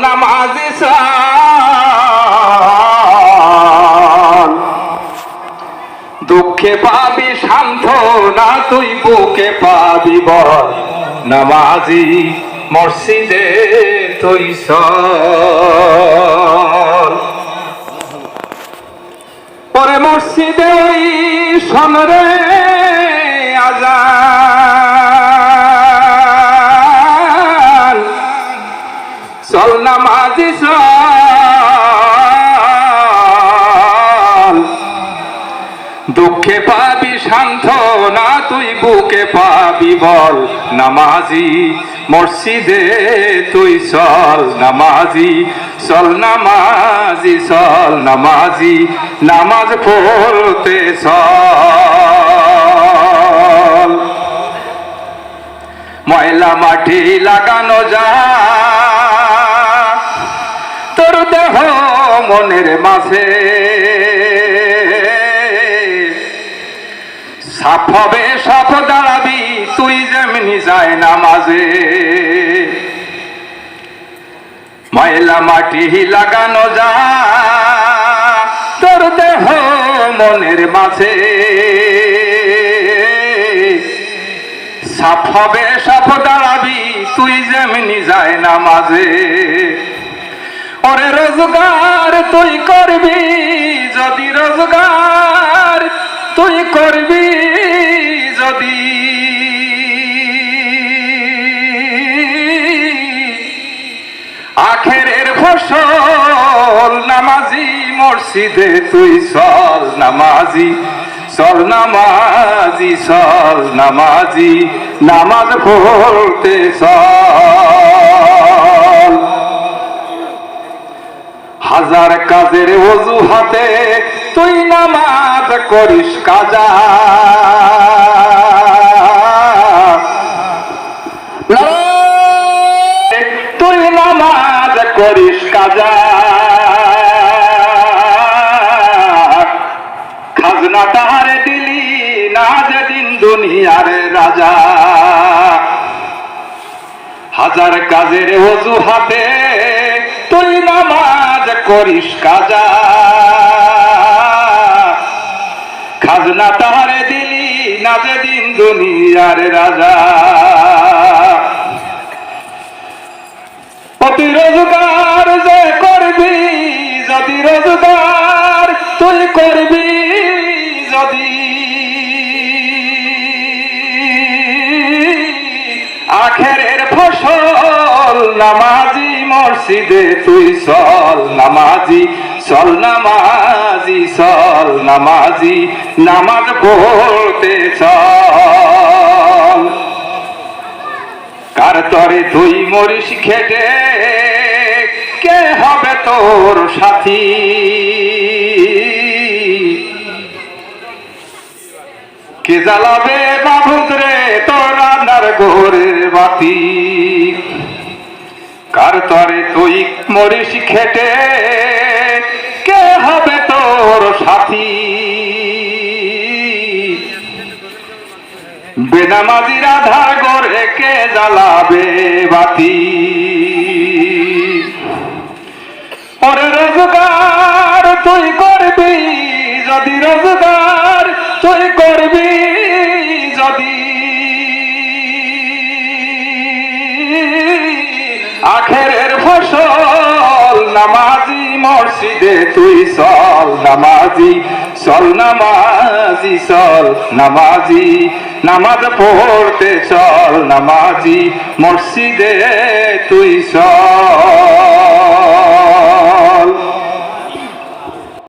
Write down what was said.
নামাজি চল দুঃখে পাবি শান্ত না তুই বুকে পাবি বল। নামাজি মসজিদে তুই পরে মসজিদে সনরে চল নামাজি দুঃখে পাবি শান্ত না তুই বুকে পাবি বল। নামাজি, মসজিদে তুই চল নামাজি। চল নামাজি চল নামাজি, নামাজ পড়তে চল। ময়লা মাটি লাগানো যা মনের মাঝে। সাফ হবে, সাফ দাঁড়াবি, তুই যেমনি যায় নামাজে। ময়লা মাটি লাগানো যা, তোর দেহ মনের মাঝে। সাফ হবে, সাফ দাঁড়াবি, তুই যেমনি যায় নামাজে। ওরে রোজগার তুই করবি, যদি রোজগার তুই করবি, যদি আখেরের ফসল নামাজি, মসজিদে তুই চল নামাজি চল নামাজি চল নামাজি, নামাজ পড়তে চল। হাজার কাজের অজুহাতে তুই নামাজ করিস কাজা। তুই নামাজ করিস কাজা। খাজনা তাহারে দিলি না যেদিন দুনিয়ার রাজা। হাজার কাজের অজুহাতে তুই নামাজ করিস কাজা। খাজনা তাহারে দিলি না যেদিন দুনিয়ার রাজা। অতি রোজগার যে করবি, যদি রোজগার তুই করবি, যদি আখেরের ফসল নামাজি মসজিদে তুই চল নামাজি চল নামাজি চল নামাজি, নামাজ পড়তে চল। কার তরে তুই মরিস খেটে, কে হবে তোর সাথী? কে জ্বালাবে বাবুদ রে তোর রান্নার ঘোরের বাতি? কার তরে তুই মরিস খেটে? কে হবে তোর সাথী? বেনামাজির আধার গড়ে কে জ্বালাবে বাতি? ওরে রোজগার তুই করবি, যদি রোজগার তুই করবি আখেরের ফসল, নামাজি মসজিদে তুই চল, নামাজি চল নামাজি চল, নামাজি, নামাজ পড়তে চল, নামাজি মসজিদে তুই চল।